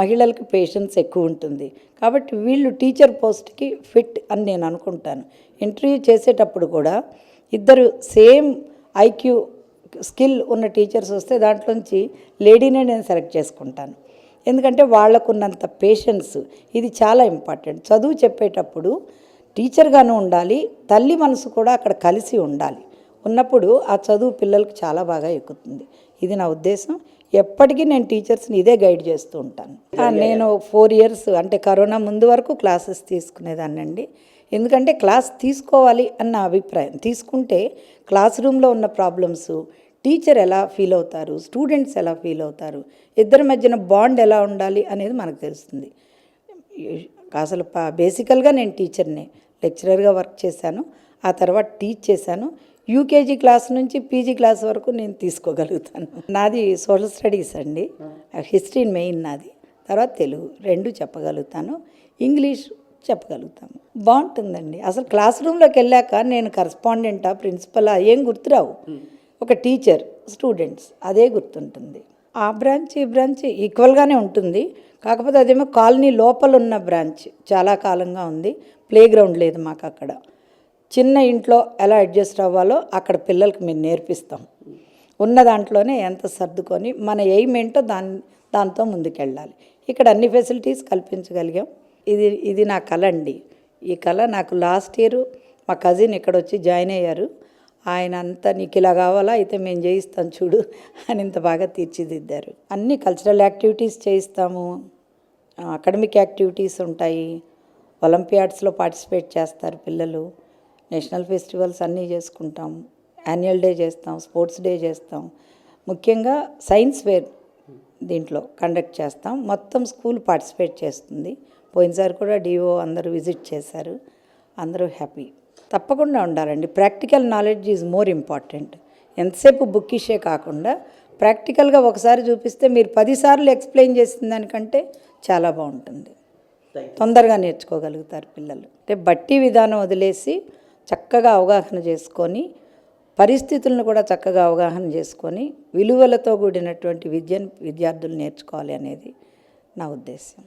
మహిళలకు పేషెన్స్ ఎక్కువ ఉంటుంది. కాబట్టి వీళ్ళు టీచర్ పోస్ట్కి ఫిట్ అని నేను అనుకుంటాను. ఇంటర్వ్యూ చేసేటప్పుడు కూడా ఇద్దరు సేమ్ ఐక్యూ స్కిల్ ఉన్న టీచర్స్ వస్తే దాంట్లోంచి లేడీనే నేను సెలెక్ట్ చేసుకుంటాను. ఎందుకంటే వాళ్ళకున్నంత పేషెన్స్ ఇది చాలా ఇంపార్టెంట్ చదువు చెప్పేటప్పుడు టీచర్గాను ఉండాలి తల్లి మనసు కూడా అక్కడ కలిసి ఉండాలి. ఉన్నప్పుడు ఆ చదువు పిల్లలకు చాలా బాగా ఎక్కుతుంది. ఇది నా ఉద్దేశం. ఎప్పటికీ నేను టీచర్స్ని ఇదే గైడ్ చేస్తూ ఉంటాను. నేను ఫోర్ ఇయర్స్ అంటే కరోనా ముందు వరకు క్లాసెస్ తీసుకునేదాన్నండి ఎందుకంటే క్లాస్ తీసుకోవాలి అన్న అభిప్రాయం. తీసుకుంటే క్లాస్ రూమ్లో ఉన్న ప్రాబ్లమ్స్ టీచర్ ఎలా ఫీల్ అవుతారు స్టూడెంట్స్ ఎలా ఫీల్ అవుతారు ఇద్దరి మధ్యన బాండ్ ఎలా ఉండాలి అనేది మనకు తెలుస్తుంది. అసలు బేసికల్గా నేను టీచర్ని లెక్చరర్గా వర్క్ చేశాను. ఆ తర్వాత టీచ్ చేశాను. యూకేజీ క్లాస్ నుంచి పీజీ క్లాస్ వరకు నేను తీసుకోగలుగుతాను. నాది సోషల్ స్టడీస్ అండి. హిస్టరీ మెయిన్ నాది. తర్వాత తెలుగు రెండు చెప్పగలుగుతాను. ఇంగ్లీష్ చెప్పగలుగుతాను. బాగుంటుందండి. అసలు క్లాస్ రూమ్లోకి వెళ్ళాక నేను కరస్పాండెంటా ప్రిన్సిపలా ఏం గుర్తురావు. ఒక టీచర్ స్టూడెంట్స్ అదే గుర్తుంటుంది. ఆ బ్రాంచ్ ఈ బ్రాంచ్ ఈక్వల్గానే ఉంటుంది. కాకపోతే అదేమో కాలనీ లోపల ఉన్న బ్రాంచ్. చాలా కాలంగా ఉంది. ప్లే గ్రౌండ్ లేదు మాకు అక్కడ చిన్న ఇంట్లో ఎలా అడ్జస్ట్ అవ్వాలో అక్కడ పిల్లలకి మేము నేర్పిస్తాం. ఉన్న దాంట్లోనే ఎంత సర్దుకొని మన ఎయిమ్ ఏంటో దాని దాంతో ముందుకెళ్ళాలి. ఇక్కడ అన్ని ఫెసిలిటీస్ కల్పించగలిగాం. ఇది ఇది నా కళ అండి. ఈ కళ నాకు లాస్ట్ ఇయర్ మా కజిన్ ఇక్కడ వచ్చి జాయిన్ అయ్యారు. ఆయన అంతా నీకు ఇలా కావాలా? అయితే మేము చేయిస్తాం చూడు అని ఇంత బాగా తీర్చిదిద్దారు. అన్ని కల్చరల్ యాక్టివిటీస్ చేయిస్తాము. అకాడమిక్ యాక్టివిటీస్ ఉంటాయి. ఒలింపియాడ్స్లో పార్టిసిపేట్ చేస్తారు పిల్లలు. నేషనల్ ఫెస్టివల్స్ అన్నీ చేసుకుంటాం. యాన్యువల్ డే చేస్తాం స్పోర్ట్స్ డే చేస్తాం. ముఖ్యంగా సైన్స్ ఫేర్ దీంట్లో కండక్ట్ చేస్తాం. మొత్తం స్కూల్ పార్టిసిపేట్ చేస్తుంది. పోయినసారి కూడా డిఓ అందరూ విజిట్ చేశారు. అందరూ హ్యాపీ. తప్పకుండా ఉండాలండి. Practical knowledge is more important. ఎంతసేపు బుక్కిషే కాకుండా ప్రాక్టికల్గా ఒకసారి చూపిస్తే మీరు పదిసార్లు ఎక్స్ప్లెయిన్ చేసిన దానికంటే చాలా బాగుంటుంది. తొందరగా నేర్చుకోగలుగుతారు పిల్లలు. అంటే బట్టి విధానం వదిలేసి చక్కగా అవగాహన చేసుకొని పరిస్థితులను కూడా చక్కగా అవగాహన చేసుకొని విలువలతో కూడినటువంటి విద్యను విద్యార్థులు నేర్చుకోవాలి అనేది నా ఉద్దేశం